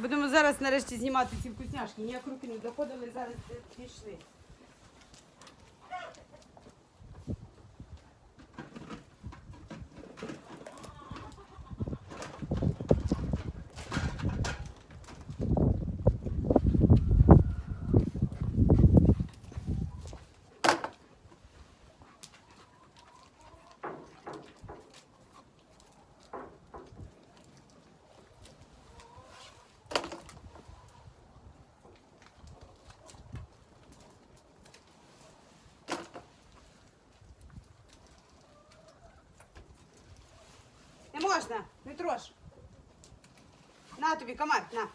Будемо зараз нарешті знімати ці вкусняшки. Ніяк руки не доходили, зараз пішли. Не можна, не трош. На тобі, комар, на.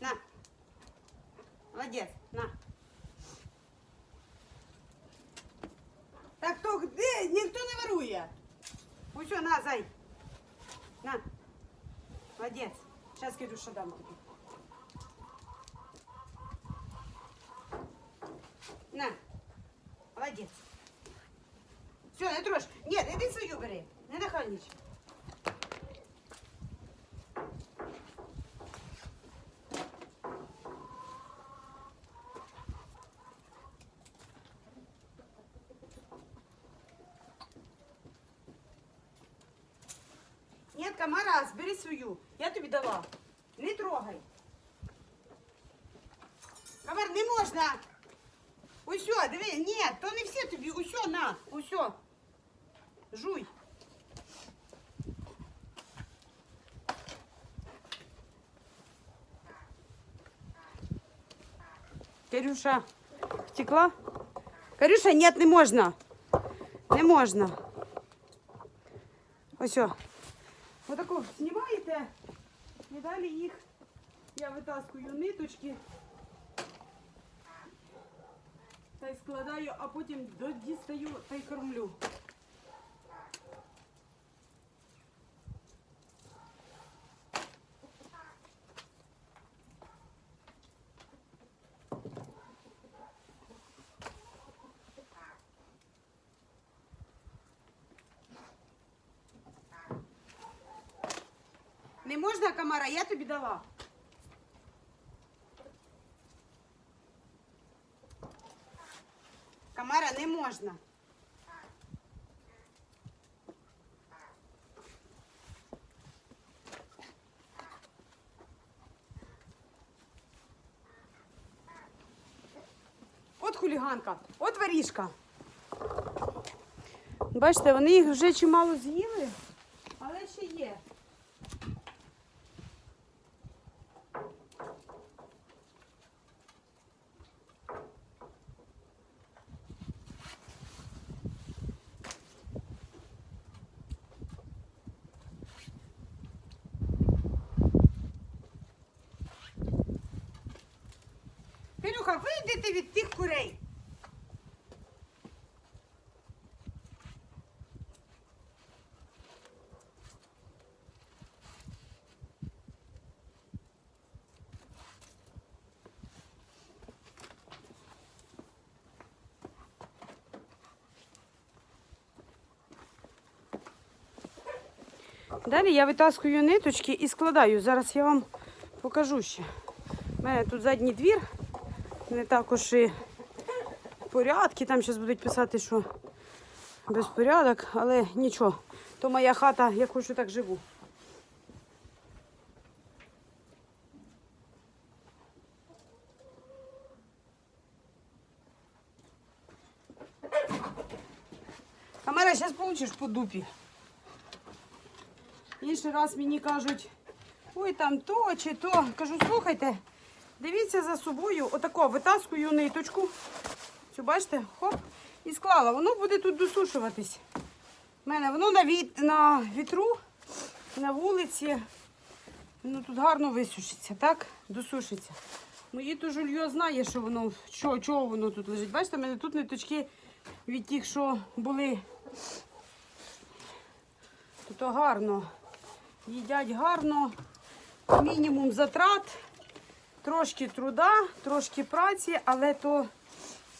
На. Молодець, на. Так то де? Ніхто не ворує. Усьо, на, зай. На. Молодець. Зараз Кирюша дам тобі. На. Молодець. Все, не трош. Ні, іди свою бери. Не нахальничай. Нет, Камарас, бери свою. Я тобі дала. Не трогай. Камар, не можна. Усьо, диви, ні, то не всі тобі. Усьо, на, усьо. Жуй. Карюша, втекла? Карюша, нет, не можна. Не можна. Ось. О. Знімаєте і далі їх я витаскую ниточки та й складаю, а потім дістаю та й кормлю. Можна, Камара, я тобі дала. Камара, не можна. От хуліганка, от воріжка. Бачите, вони їх вже чимало з'їли, Кирюха, вийдете від тих курей. Далі я витаскую ниточки і складаю. Зараз я вам покажу ще. У мене тут задній двір, не також і порядки. Там зараз будуть писати, що безпорядок, але нічого. То моя хата, я хочу так живу. Камера, зараз получиш по дупі. Інший раз мені кажуть, ой, там то чи то. Кажу, слухайте, дивіться за собою, отако витаскую ниточку. Цю бачите, хоп, і склала. Воно буде тут досушуватись. У мене воно на, віт, на вітру, на вулиці. Воно тут гарно висушиться, так? Досушиться. Мої то жульйо знає, що воно, що, чого воно тут лежить. Бачите, в мене тут ниточки від тих, що були. Тут гарно. Їдять гарно, мінімум затрат, трошки труда, трошки праці, але то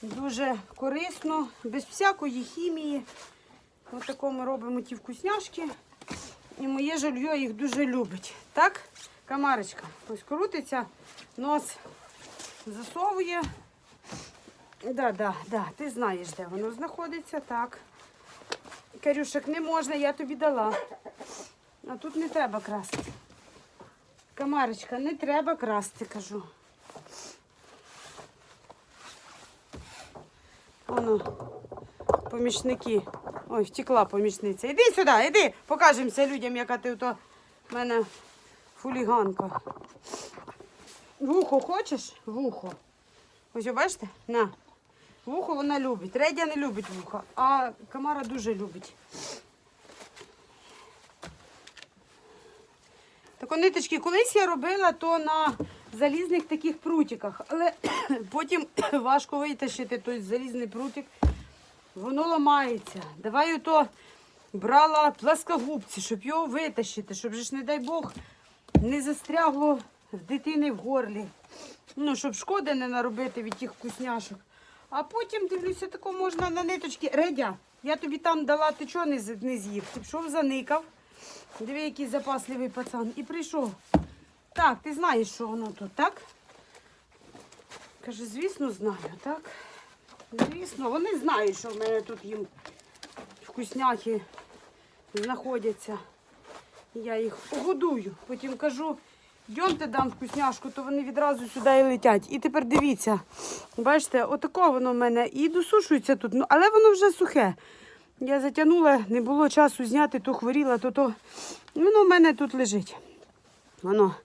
дуже корисно, без всякої хімії. Ось тако ми робимо ті вкусняшки. І моє жилье їх дуже любить. Так? Камарочка. Ось крутиться, нос засовує. Да, да, да, ти знаєш, де воно знаходиться. Так. Карюшек, не можна, я тобі дала. А тут не треба красти. Камарочка, не треба красти, кажу. Воно, помічники. Ой, втекла помічниця. Іди сюди, іди, покажемося людям, яка ти в мене фуліганка. Вухо хочеш? Вухо. Ось бачите? На. Вухо вона любить. Редя не любить вухо, а Камара дуже любить. Так ниточки, колись я робила то на залізних таких прутиках, але потім важко витащити той залізний прутик. Воно ламається. Давай ото брала пласкогубці, щоб його витащити, щоб ж, не дай Бог, не застрягло в дитини в горлі. Ну, щоб шкоди не наробити від тих вкусняшок. А потім, дивлюся, тако можна на ниточки. Редя, я тобі там дала, ти чого не, з'їв? Ти пішов заникав. Диви, який запасливий пацан. І прийшов. Так, ти знаєш, що воно тут, так? Каже, звісно, знаю, так? Звісно, вони знають, що в мене тут їм вкусняхи знаходяться. Я їх годую. Потім кажу, йдемте дам вкусняшку, то вони відразу сюди і летять. І тепер дивіться, бачите, отако воно в мене і досушується тут, ну, але воно вже сухе. Я затягнула, не було часу зняти, то хворіла, то то. Воно в мене тут лежить. Воно.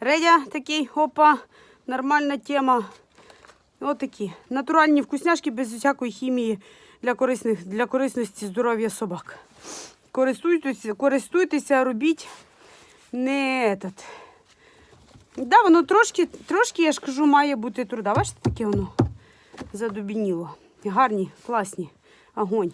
Редя такий, опа, нормальна тема. Отакі. Натуральні вкусняшки без всякої хімії для, корисних, для корисності здоров'я собак. Користуйтеся, користуйтеся, робіть не этот. Да, воно трошки, трошки, я ж кажу, має бути труда. Бачите, таке воно задубініло. Гарні, класні. Огонь.